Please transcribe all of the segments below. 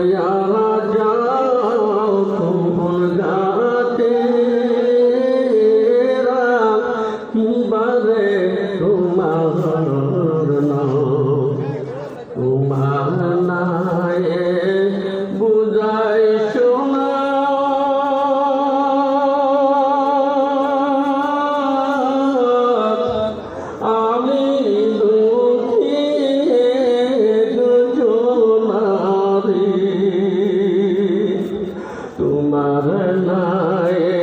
يا மரணாயே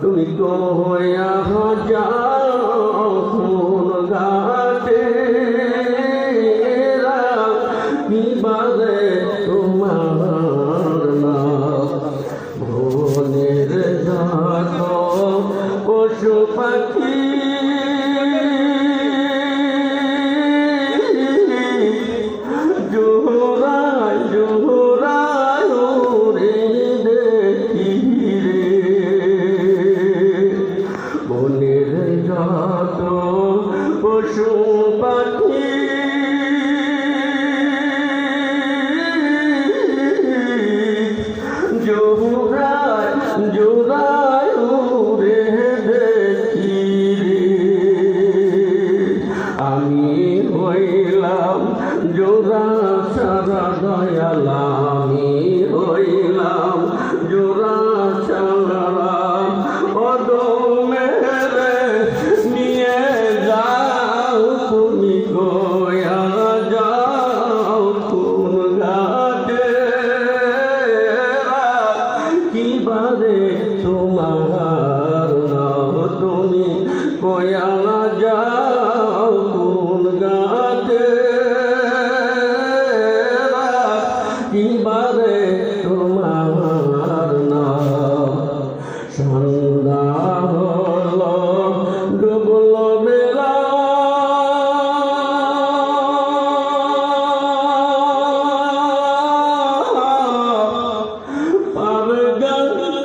তুমি তো হইয়া হাজার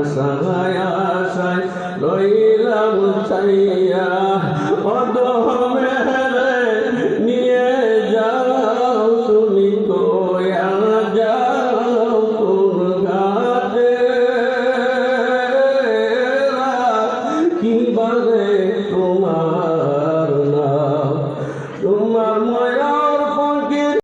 আশায় আশায় লইলাম চাইয়া অদমে নিয়ে যাও তুমি কোয়া যাও ঘাটে কি বারে তোমার